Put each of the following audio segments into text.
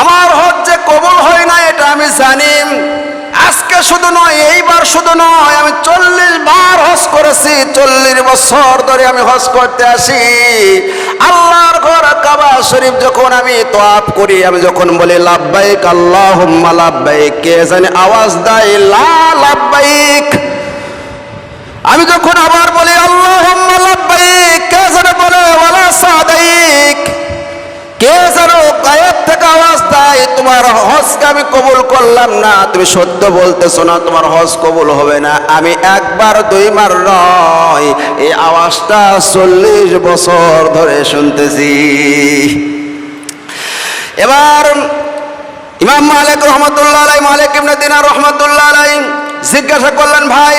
আমার হজ যে কবুল হয় না, এটা আমি জানি। আজকে শুধু নয়, এইবার শুধু নয়, আমি চল্লিশ বার হজ করেছি, চল্লিশ বছর ধরে আমি হজ করতে আসি। আল্লাহর ঘর কাবা শরীফ যখন আমি তোয়াপ করি, আমি যখন বলি লাভবাইক আল্লাহ লাভবাইক কে জানি আওয়াজ দেয় লাভবাইক আমি যখন আবার কে যেন গায়ের থেকে আওয়াজ দেয়, তোমার হজকে আমি কবুল করলাম না। তুমি সত্য বলতেছো না, তোমার হজ কবুল হবে না। আমি একবার, দুইবার নয়, এই আওয়াজটা চল্লিশ বছর ধরে শুনতেছি। এবার ইমাম মালিক রহমতুল্লাহ মালিক ইবনে দিনার রহমতুল্লাহ জিজ্ঞাসা করলেন, ভাই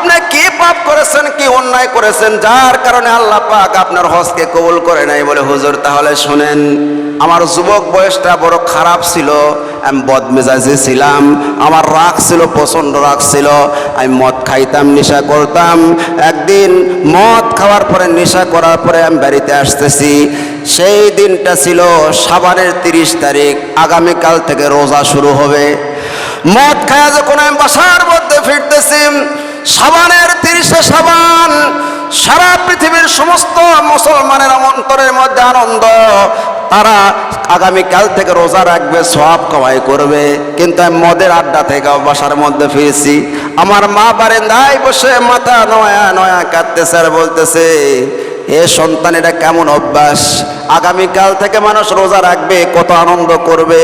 আপনি কি পাপ করেছেন, কি অন্যায় করেছেন, যার কারণে আল্লাহ পাক আপনার হজকে কবুল করে নাই বলে হুজুর, তাহলে শুনেন, আমার যুবক বয়সটা বড় খারাপ ছিল, আমি বদমেজাজি ছিলাম, আমার রাগ ছিল, প্রচণ্ড রাগ ছিল, আমি মদ খাইতাম, নেশা করতাম, একদিন মদ খাওয়ার পরে, নেশা করার পরে আমি বাড়িতে আসতেছি, সেই দিনটা ছিল সাবানের তিরিশ তারিখ, আগামীকাল থেকে রোজা শুরু হবে, মদ খায়া যখন আমি বাসার মধ্যে ফিরতেছি সাবানের তিরিশে সাবান, সারা পৃথিবীর সমস্ত মুসলমানের অন্তরের মধ্যে আনন্দ। তারা আগামীকাল থেকে রোজা রাখবে সব কমাই করবে। কিন্তু আমি মদের আড্ডা থেকে বাসার মধ্যে ফিরেছি। আমার মা বারেন্দায় বসে মাথা নয়া নয়া কাঁদতেছে আর বলতেছে এ সন্তান, এটা কেমন অভ্যাস? আগামীকাল থেকে মানুষ রোজা রাখবে, কত আনন্দ করবে।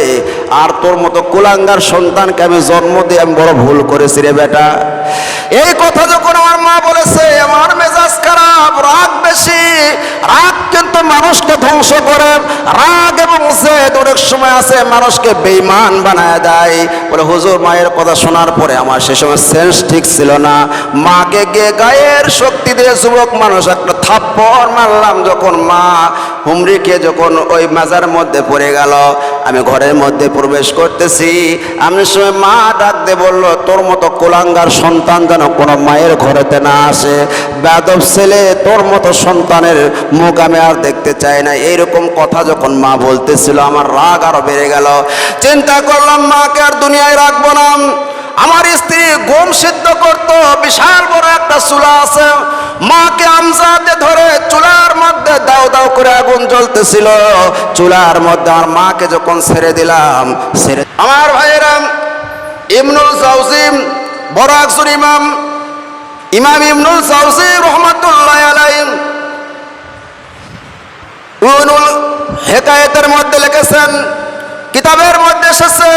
আর তোর মতো কুলাঙ্গার সন্তানকে আমি জন্ম দিয়ে আমি বড় ভুল করেছি রে বেটা। এই কথা যখন আমার মা বলেছে, আমার মেজাজ খারাপ, রাগ বেশি। রাগ কিন্তু মানুষকে ধ্বংস করে। রাগ এবং জেদ অনেক সময় আছে, মানুষকে বেইমান বানায় দেয়। বলে, হুজুর, মায়ের কথা শোনার পরে আমার সে সময় সেন্স ঠিক ছিল না। মাকে গিয়ে গায়ের শক্তি দিয়ে যুবক মানুষ একটা থাপ্পড় মারলাম যখন মা খেয়ে যখন ওই মাজার মধ্যে পড়ে গেল। আমি ঘরের মধ্যে প্রবেশ করতেছি। আমি সময় মা ডাক দিয়ে বলল, তোর মতো কোলাঙ্গার সন্তান যেন কোনো মায়ের ঘরেতে না আসে। বেদব ছেলে, তোর মতো সন্তানের মুখ আমি আর দেখতে চাই না। এইরকম কথা যখন মা বলতেছিল, আমার রাগ আরও বেড়ে গেল। চিন্তা করলাম, মাকে আর দুনিয়ায় রাখব না। আমার স্ত্রী গম সিদ্ধ করত, বিশাল বড় একটা চুলা আছে। মাকে আমজাতে ধরে দাও দাও করে আগুন জ্বলতেছিল। চুলার মধ্যে আমার মাকে যখন ছেড়ে দিলাম, ছেড়ে আমার ভাইয়েরাম ইমনুল সাউসিম বড় একজন ইমাম ইমাম ইমনুল সাউসি রহমতুল্লাহ আলাইম হেকায়েতের মধ্যে লিখেছেন, কিতাবের মধ্যে এসেছে,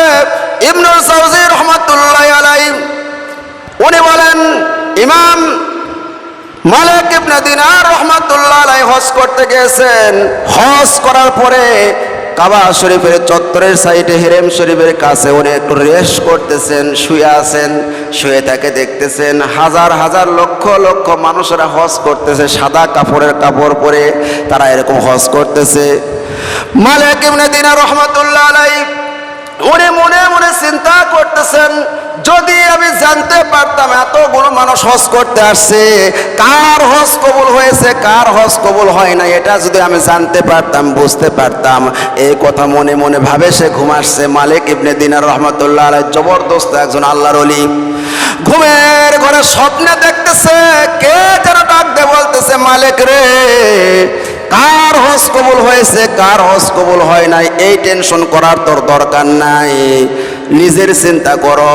ইবনুল সাউজি রহমতুল্লাহ আলাই উনি বলেন, ইমাম মালিক ইবনে দিনার রহমতুল্লাহ আলাই হজ করতে গিয়েছেন। হজ করার পরে কাবা শরীফের চত্বরের সাইডে হেরেম শরীফের কাছে উনি একটু রেস্ট করতেছেন, শুয়ে আছেন, শুয়ে তাকে দেখতেছেন। হাজার হাজার লক্ষ লক্ষ মানুষেরা হজ করতেছে, সাদা কাপড়ের কাপড় পরে তারা এরকম হজ করতেছে। মালিক ইবনে দিনার রহমতুল্লাহ আলাই উনি মনে মনে চিন্তা জানতে পারতাম এতগুলো মানুষ হজ করতে আসছে। কার হজ কবুল হয়েছে, কার হজ কবুল হয় না এটা যদি আমি জানতে পারতাম, বুঝতে পারতাম। এই কথা মনে মনে ভাবে সে ঘুমাচ্ছে। মালিক ইবনে দিনার রহমতুল্লাহ আলাই জবরদস্ত একজন আল্লাহর অলি ঘুমের ঘরে স্বপ্নে দেখতেছে, কে যেন ডাক দিয়ে বলতেছে, মালিক রে, কার হজ কবুল হয়েছে, কার হজ কবুল হয় নাই? এই টেনশন করার তোর দরকার নাই। নিজের চিন্তা করো।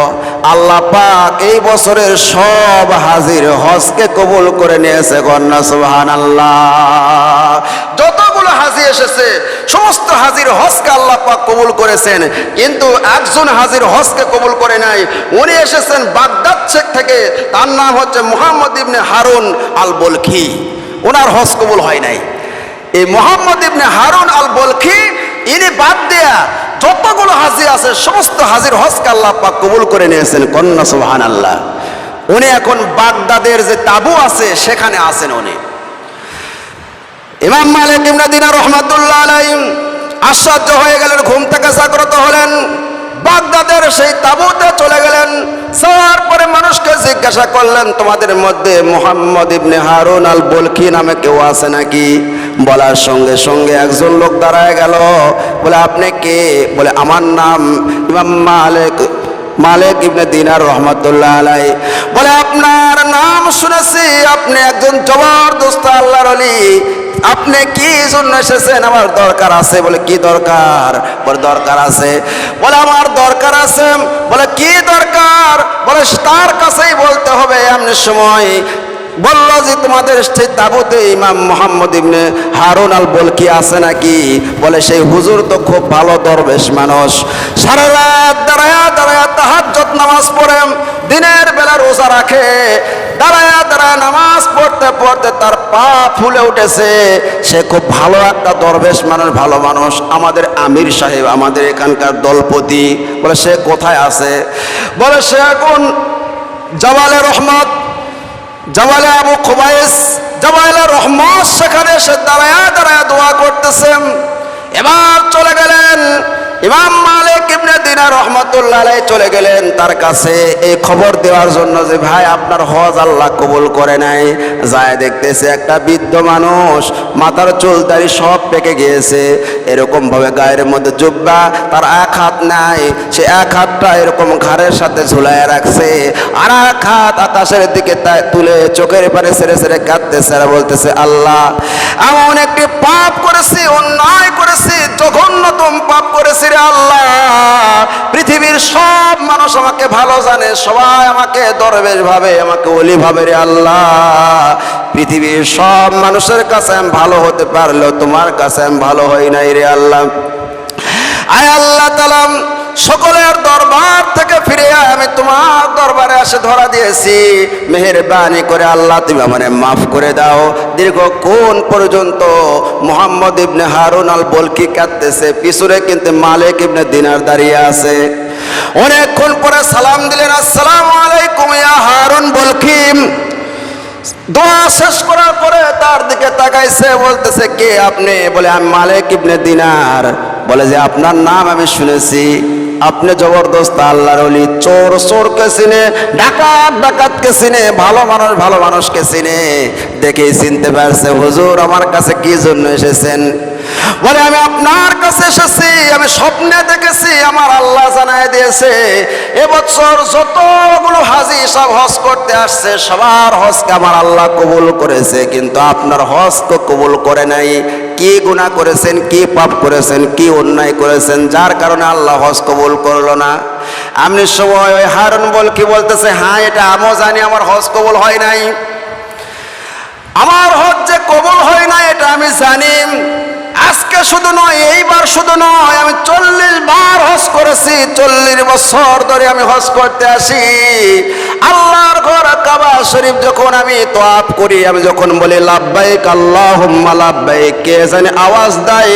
আল্লাহ পাক এই বছরের সব হাজির হজকে কবুল করে নিয়েছে গন্না সুবহান আল্লাহ যতগুলো হাজি এসেছে, সমস্ত হাজির হজকে আল্লাহ পাক কবুল করেছেন। কিন্তু একজন হাজির হজকে কবুল করে নাই, উনি এসেছেন বাগদাদ শেখ থেকে। তার নাম হচ্ছে মুহাম্মদ ইবনে হারুন আল বলখি ওনার হজ কবুল হয় নাই। এই মোহাম্মদ ইবনে হারুন আল বলখি ইনি বাদ দেয়া যতগুলো হাজি আছে, সমস্ত হাজির হজকে আল্লাহ পাক কবুল করে নিয়েছেন, কন্যা সুবহান আল্লাহ উনি এখন বাগদাদের যে তাবু আছে, সেখানে আছেন উনি। ইমাম মালিক ইবনে দিনার রহমাতুল্লাহ আলাইহিম আশ্চর্য হয়ে গেলেন, ঘুম থেকে জাগ্রত হলেন। বাগদাদের সেই তাবুতে চলে গেলেন। যাওয়ার পরে মানুষকে জিজ্ঞাসা করলেন, তোমাদের মধ্যে মোহাম্মদ ইবনে হারুন আল বলখি নামে কেউ আছে নাকি? বলার সঙ্গে সঙ্গে একজন লোক দাঁড়ায় গেল। বলে, আপনি কে? বলে, আমার নাম ইমাম মালিক মালিক ইবনে দিনার রহমতুল্লাহ আলাই বলে, আপনার নাম শুনেছি, আপনি একজন জবরদস্ত আল্লাহর অলি আপনি কি জন্য এসেছেন? আমার দরকার আছে। বলে, কি দরকার? বলে, দরকার আছে। বলে, আমার দরকার আছে। বলে, কি দরকার? বলে, তার কাছেই বলতে হবে এমনি সময় বলল যে, তোমাদের সেই তাবুতে ইমাম মোহাম্মদ ইবনে হারুন আল বলকি আছে নাকি? বলে, সেই হুজুর তো খুব ভালো দরবেশ মানুষ। সারা রাত দাঁড়ায়া দাঁড়ায়া তাহাজ্জত নামাজ পড়ে, দিনের বেলা রোজা রাখে। দাঁড়ায়া দাঁড়ায় নামাজ পড়তে পড়তে তার পা ফুলে উঠেছে। সে খুব ভালো একটা দরবেশ মানুষ, ভালো মানুষ। আমাদের আমির সাহেব, আমাদের এখানকার দলপতি। বলে, সে কোথায় আছে? বলে, সে এখন জওয়ালে রহমত জওয়ালে আবু খুবাইস জওয়ালে রহমত সেখানে সে দাঁড়ায়া দাঁড়ায়া দোয়া করতেছেন। এবার চলে গেলেন ইমাম মালিক ইবনে দিনা রহমতুল্লাহ চলে গেলেন তার কাছে। এই খবর দেওয়ার জন্য যে ভাই, আপনার হজ আল্লাহ কবুল করে নাই। যায় দেখতেছে একটা বৃদ্ধ মানুষ, মাথার চুল দাড়ি সব পেকে গিয়েছে। এরকম ভাবে গায়ের মধ্যে জুব্বা, তার এক হাত নাই, সে এক হাতটা এরকম ঘাড়ের সাথে ঝুলাইয়া রাখছে। আর এক হাত আকাশের দিকে তুলে চোখের পারে সেরে সেরে কাঁদতেছে আর বলতেছে, আল্লাহ, এমন একটি পাপ করেছি, অন্যায় করেছি, জঘন্যতম পাপ করেছি রে আল্লাহ। পৃথিবীর সব মানুষ আমাকে ভালো জানে, সবাই আমাকে দরবেশ ভাবে আমাকে অলি ভাবে রে আল্লাহ। পৃথিবীর সব মানুষের কাছে আমি ভালো হতে পারলেও তোমার কাছে আমি ভালো হই নাই রে আল্লাহ। আয় আল্লাহ তালাম সকলের দরবার থেকে ফিরে আমি তোমার দরবারে আসে ধরা দিয়েছি। মেহেরবানি করে আল্লাহ, তুমি আমারে মাফ করে দাও। দীর্ঘক্ষণ পর্যন্ত মোহাম্মদ ইবনে হারুন আল বলকি কাঁদতেছে, পিছনে কিন্তু মালিক ইবনে দিনার দাঁড়িয়ে আছে। অনেকক্ষণ পরে সালাম দিলেন, আসসালামু আলাইকুম ইয়া হারুন বলকিম দোয়া শেষ করার পরে তার দিকে তাকাইছে, বলতেছে, কে আপনি? বলে, আমি মালিক ইবনে দিনার। বলে যে, আপনার নাম আমি শুনেছি। আপনি জবরদস্ত আল্লাহর অলি চোর চোরকে চিনে, ডাকাত ডাকাতকে চিনে, ভালো মানুষ ভালো মানুষকে চিনে। দেখেই চিনতে পারছে, হুজুর আমার কাছে কি জন্য এসেছেন? বলে, আমি আপনার কাছে এসেছি, আমি স্বপ্নে দেখেছি, আমার আল্লাহ জানায় দিয়েছে, এবছর যতগুলো হাজি সব হজ করতে আসছে, সবার হজকে আমার আল্লাহ কবুল করেছে, কিন্তু আপনার হজকে কবুল করে নাই। কি গুনাহ করেছেন, কি পাপ করেছেন, কি অন্যায় করেছেন, যার কারণে আল্লাহ হজ কবুল করল না। আপনি সময় ওই হারুন বল কি বলতেছে হ্যাঁ এটা আমিও জানি, আমার হজ কবুল হয় নাই। আমার হজ যে কবুল হয় না এটা আমি জানি। আজকে শুধু নয়, এইবার শুধু নয়, আমি চল্লিশ বার হজ করেছি, চল্লিশ বছর ধরে আমি হজ করতে আসি। আল্লাহর ঘর কাবা শরীফ যখন আমি তোয়াপ করি, আমি যখন বলি লাভবাইক আল্লাহ লাভবাইক কে জানে আওয়াজ দেয়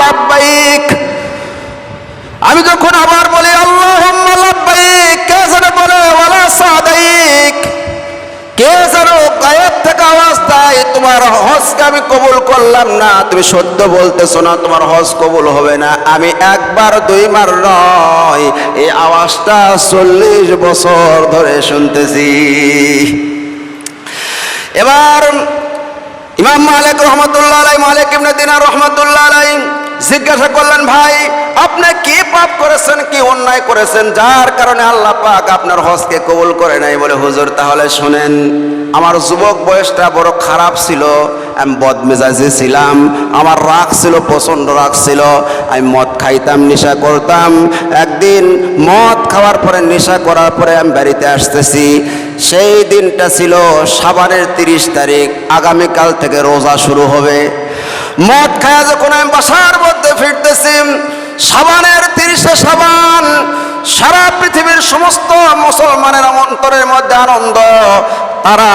লাভবাইক আমি যখন আবার বলি আল্লাহ লাভবাইক কে জানে বলে, ওয়ালা সাদাইক কে যেন গায়ের থেকে আওয়াজ দেয়, তোমার হজকে আমি কবুল করলাম না। তুমি সত্য বলতেছো না, তোমার হজ কবুল হবে না। আমি একবার, দুইবার নয়, এই আওয়াজটা চল্লিশ বছর ধরে শুনতেছি। এবার ইমাম মালিক রহমতুল্লাহ আলাই মালিক ইবনে দিনার রহমতুল্লাহ আলাই জিজ্ঞাসা করলেন, ভাই, আপনি কি পাপ করেছেন, কি অন্যায় করেছেন? যার কারণে আল্লাহ পাক আপনার হজকে কবুল করে নাই বলে হুজুর, তাহলে শুনেন, আমার যুবক বয়সটা বড় খারাপ ছিল, আমি বদমেজাজি ছিলাম, আমার রাগ ছিল, প্রচণ্ড রাগ ছিল, আমি মদ খাইতাম, নেশা করতাম। একদিন মদ খাওয়ার পরে, নেশা করার পরে আমি বাড়িতে আসতেছি। সেই দিনটা ছিল সাবানের তিরিশ তারিখ, আগামীকাল থেকে রোজা শুরু হবে। মদ খায়া যখন আমি বাসার মধ্যে ফিরতেছি, সাবানের তিরিশে সাবান, সারা পৃথিবীর সমস্ত মুসলমানের অন্তরের মধ্যে আনন্দ, তারা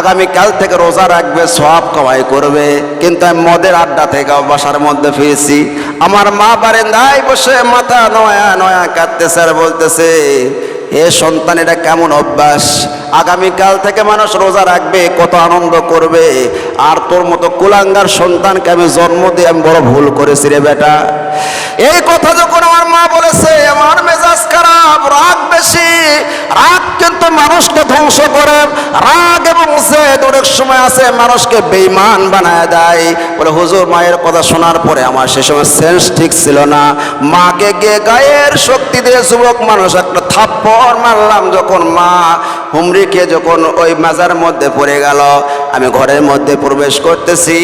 আগামীকাল থেকে রোজা রাখবে সব কামাই করবে। কিন্তু আমি মদের আড্ডা থেকে বাসার মধ্যে ফিরেছি। আমার মা বারেন্দায় বসে মাথা নয়া নয়া কাঁদতেছে আর বলতেছে এ সন্তান, এটা কেমন অভ্যাস? আগামীকাল থেকে মানুষ রোজা রাখবে, কত আনন্দ করবে। আর তোর মতো কুলাঙ্গার সন্তানকে আমি জন্ম দিয়ে আমি বড় ভুল করেছি রে বেটা। এই কথা যখন আমার মা বলেছে, আমার মেজাজ খারাপ, রাগ বেশি। রাগ কিন্তু মানুষকে ধ্বংস করে। রাগ এবং জেদ অনেক সময় আছে, মানুষকে বেইমান বানায় দেয়। বলে, হুজুর, মায়ের কথা শোনার পরে আমার সে সময় সেন্স ঠিক ছিল না। মাকে গিয়ে গায়ের শক্তি দিয়ে যুবক মানুষ একটা থাপ্পড় মারলাম যখন মা খেয়ে যখন ওই মাজার মধ্যে পড়ে গেল, আমি ঘরের মধ্যে প্রবেশ করতেছি।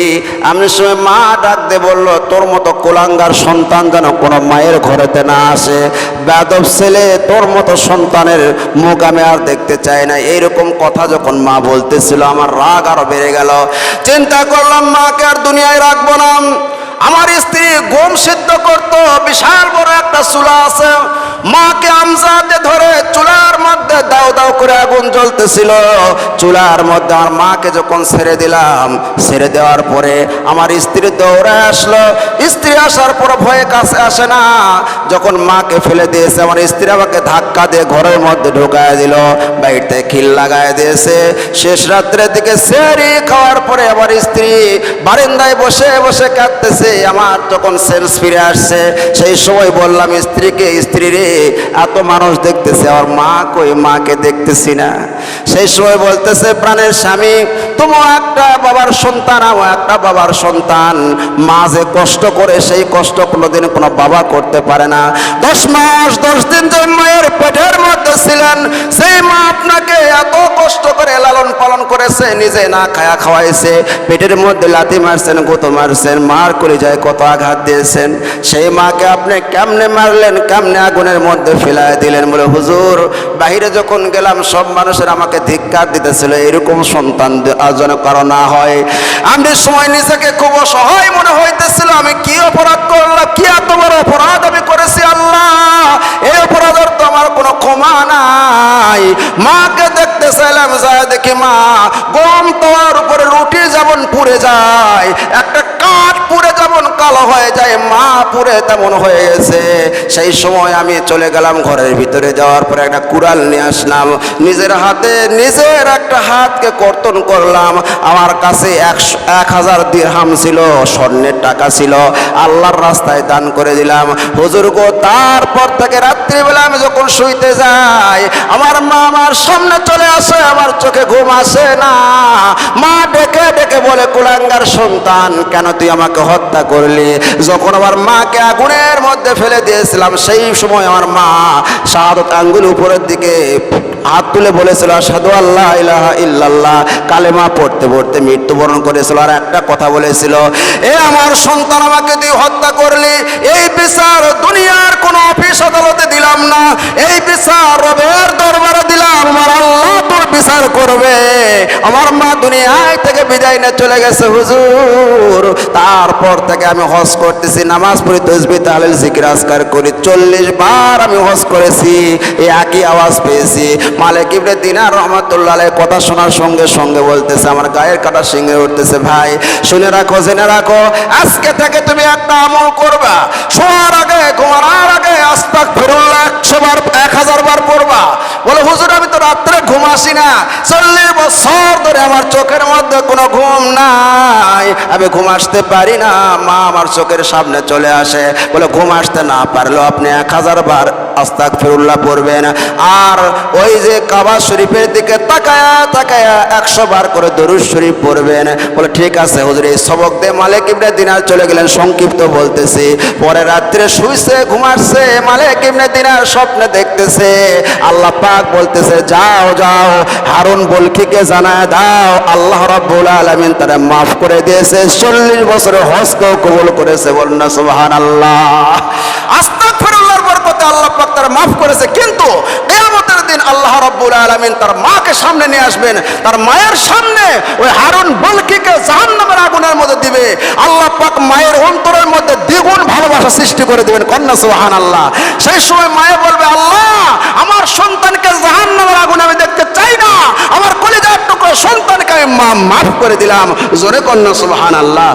আমি সময় মা ডাক দিয়ে বলল, তোর মতো কোলাঙ্গার সন্তান যেন কোনো মায়ের ঘরেতে না আসে। বেদব ছেলে, তোর মতো সন্তানের মুখ আমি আর দেখতে চাই না। এইরকম কথা যখন মা বলতেছিল, আমার রাগ আরও বেড়ে গেল। চিন্তা করলাম, মাকে আর দুনিয়ায় রাখব না। আমার স্ত্রী গম সিদ্ধ করতো, বিশাল বড় একটা চুলা আছে। মাকে আমজাতে ধরে চুলার মধ্যে দাও দাও করে আগুন জ্বলতেছিল। চুলার মধ্যে আমার মাকে যখন ছেড়ে দিলাম, ছেড়ে দেওয়ার পরে আমার স্ত্রী দৌড়ে আসলো। স্ত্রী আসার পর ভয়ে কাছে আসে না। যখন মাকে ফেলে দিয়েছে, আমার স্ত্রী আমাকে ধাক্কা দিয়ে ঘরের মধ্যে ঢুকায় দিল, বাড়িতে খিল লাগায় দিয়েছে। শেষ রাত্রের দিকে সেরি খাওয়ার পরে আমার স্ত্রী বারান্দায় বসে বসে কাঁদতেছে। আমার যখন সেন্স ফিরে আসছে, সেই সময় বললাম, স্ত্রীকে, স্ত্রী রে এত মানুষ দেখতেছে আমার মা কই মাকে দেখতেছি না। সেই সময় বলতেছে প্রাণের স্বামী তুমিও একটা বাবার সন্তান আমার একটা বাবার সন্তান। মা যে কষ্ট করে, সেই কষ্ট কোনোদিন কোনো বাবা করতে পারে না। দশ মাস, দশ দিন যে মায়ের পেটের মধ্যে ছিলেন, সেই মা আপনাকে এত কষ্ট করে লালন পালন করেছে, নিজে না খায়া খাওয়াইছে। পেটের মধ্যে লাথি মারছেন, গুতো মারছেন, মার করে যায় কত আঘাত দিয়েছেন। সেই মাকে আপনি কেমনে মারলেন, কেমনে আগুনের মধ্যে ফেলাই দিলেন বলে হুজুর? বাহিরে যখন গেলাম, সব মানুষের আমাকে ধিক্কার দিতেছিল, এরকম সন্তান যেন কারও না হয়। আমি সময় নিজেকে খুব অসহায় মনে হইতেছিল। আমি কি অপরাধ করলাম? কি এত বড় অপরাধ আমি করেছি আল্লাহ? এই অপরাধের তো আমার কোনো ক্ষমা নাই। মাকে দেখতে চাইলাম যায় দেখি, মা, গম তোমার উপরে রুটি যেমন পুড়ে যায়, একটা কালো হয়ে যায়, মা পুরে তেমন হয়ে গেছে। সেই সময় আমি চলে গেলাম ঘরের ভিতরে, যাওয়ার পরে একটা কুড়াল নিয়ে আসলাম। নিজের হাতে, নিজের একটা হাতকে কর্তন করলাম। আমার কাছে একশো, এক হাজার দিরহাম ছিল, স্বর্ণের টাকা ছিল। আল্লাহর রাস্তায় দান করে দিলাম। হুজুর গো, তারপর থেকে রাত্রিবেলা আমি যখন শুইতে যাই, আমার মা আমার সামনে চলে আসে, আমার চোখে ঘুম আসে না। মা ডেকে ডেকে বলে, কুলাঙ্গার সন্তান, কেন তুই আমাকে হত্যা করলি? যখন আমার মাকে আগুনের মধ্যে ফেলে দিয়েছিলাম, সেই সময় আমার মা শাহাদত আঙ্গুল উপরের দিকে হাত তুলে বলেছিল সাধু আল্লাহ ইলাহা ইল্লাল্লাহ। কালেমা পড়তে পড়তে মৃত্যুবরণ করেছিল আর একটা কথা বলেছিল, এ আমার সন্তান, আমাকে তুই হত্যা করলি। এই বিচার দুনিয়ার কোনো অফিস আদালতে দিলাম না। এই বিচার রবের দরবারে দিলাম। আমার আল্লাহ তোর বিচার করবে। আমার মা দুনিয়ায় থেকে বিদায় নিয়ে চলে গেছে, হুজুর। তারপর থেকে আমি হজ করতেছি, নামাজ পড়ি তসবি তাহলে জিকির, আজকার করি। চল্লিশ বার আমি হজ করেছি এই একই আওয়াজ পেয়েছি। মালিক ইবনে দিনার রহমতুল্লাহ আলাইহ কথা শোনার সঙ্গে সঙ্গে বলতেছে, আমার গায়ের কাটা সিংহে উঠতেছে, ভাই, শুনে রাখো, জেনে রাখো, আজকে থেকে তুমি একটা আমল করবা। শোয়ার আগে, ঘুমানোর আগে আস্তাক ফেরুল্লাহ একশো বার এক হাজার বার পড়বা। বলে, হুজুর, আমি তো রাত্রে ঘুম আসি না। চল্লিশ বছর ধরে আমার চোখের মধ্যে কোনো ঘুম নাই। আমি ঘুম আসতে পারি না, মা আমার চোখের সামনে চলে আসে। বলে ঘুম আসতে না পারলেও আপনি এক হাজার বার আস্তাক ফিরুল্লাহ পড়বেন। আর ওই যে কাবা শরীফের দিকে তাকায়া তাকায়া একশো বার করে দরুদ শরীফ পড়বেন। বলে, ঠিক আছে হুজুর, এই সবক দিয়ে মালিক ইবনে দিনার চলে গেলেন। সংক্ষিপ্ত বলতেছি। পরে রাত্রে শুইছে, ঘুমাচ্ছে, মালিক ইবনে দিনার স্বপ্নে দেখতেছে। আল্লাহ পাক বলতেছে, যাও যাও, হারুন বলকিকে জানায় দাও। আল্লাহ রাব্বুল আলামিন তারা মাফ করে দিয়েছে। চল্লিশ বছরের হজকেও কবুল করেছে। বলুন না, সুবহানাল্লাহ। আস্তাগফিরুল্লাহর বরকতে আল্লাহ পাক তারা মাফ করেছে। কিন্তু আল্লাহ রাব্বুল আলামিন তার মাকে সামনে নিয়ে আসবেন। তার মায়ের সামনে ওই হারুন বলকিকে জাহান্নামের আগুনের মধ্যে দিবে। আল্লাহ পাক মায়ের অন্তরের মধ্যে দ্বিগুণ ভালোবাসা সৃষ্টি করে দিবেন। কন্যা সোহান সুবহানাল্লাহ। সেই সময় মায়ে বলবে, আল্লাহ, আমার সন্তানকে জাহান্নামের আগুন আমি দেখতে চাই না। আমার কলিজার টুকরো সন্তানকে আমি মা, মাফ করে দিলাম। জোরে কন্যা সুবহানাল্লাহ।